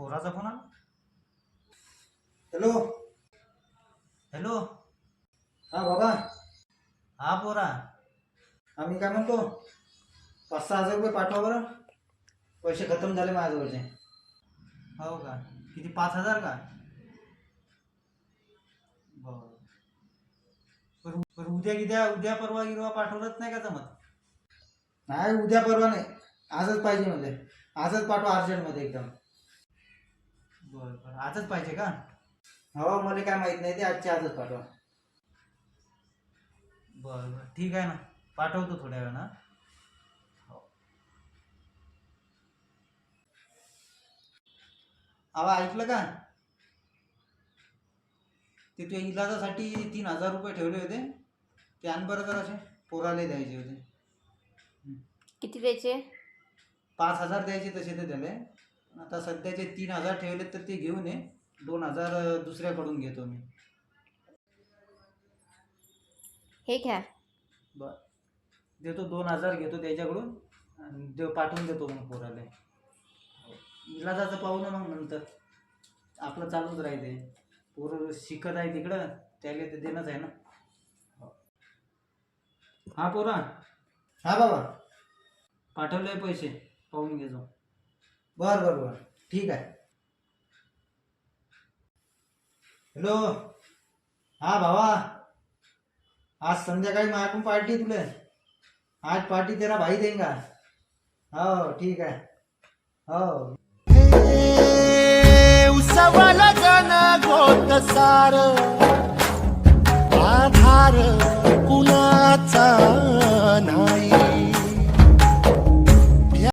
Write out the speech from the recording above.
पोराचा phone आला hello. Hello. हा बाबा. हा पोरा. आम्ही काय म्हणतो? पाच सहा हजार रुपये पाठवा बरं. पैसे खतम झाले माझ्याजवळचे. हो का? किती पाच हजार का? बरं. उद्या किद्या उद्या परवा गिरवा पाठवलंच नाही का जमत? नाही उद्या परवा नाही. आजच पाहिजे म्हणजे. आजच पाठवा अर्जंटमध्ये एकदम. बरं बरं. आजच पाहिजे का? हो मला काय माहीत नाही ते आजच्या आजच पाठवा. बरं बरं. ठीक आहे ना. पाठवतो थोड्या वेळानं. हो. आवा ऐकलं का? ते तुझ्या इलाजासाठी तीन हजार रुपये ठेवले होते. ते आण बरं जरा असे. पोराले द्यायचे होते. किती द्यायचे? पाच हजार द्यायचे तसे ते त्याले. आता सध्याचे तीन हजार ठेवलेत तर ते घेऊन ये. दोन हजार दुसऱ्याकडून घेतो मी. हे घ्या. बर. देतो दोन हजार घेतो त्याच्याकडून आणि देव पाठवून देतो मग पोराले. इलाजाचं पाहू ना मग नंतर. आपलं चालूच राहते. पोरं शिकत आहे तिकडं त्याला ते देणंच आहे ना. हा पोरा. हा बाबा. पाठवले पैसे पाहून घेतो बर बर बर. ठीक आहे. हॅलो हा भावा. आज संध्याकाळी माझ्याकडून पार्टी तुले. आज पार्टी तेरा भाई देंगा. हो ठीक आहे. हो. उसवाला जन गोत सार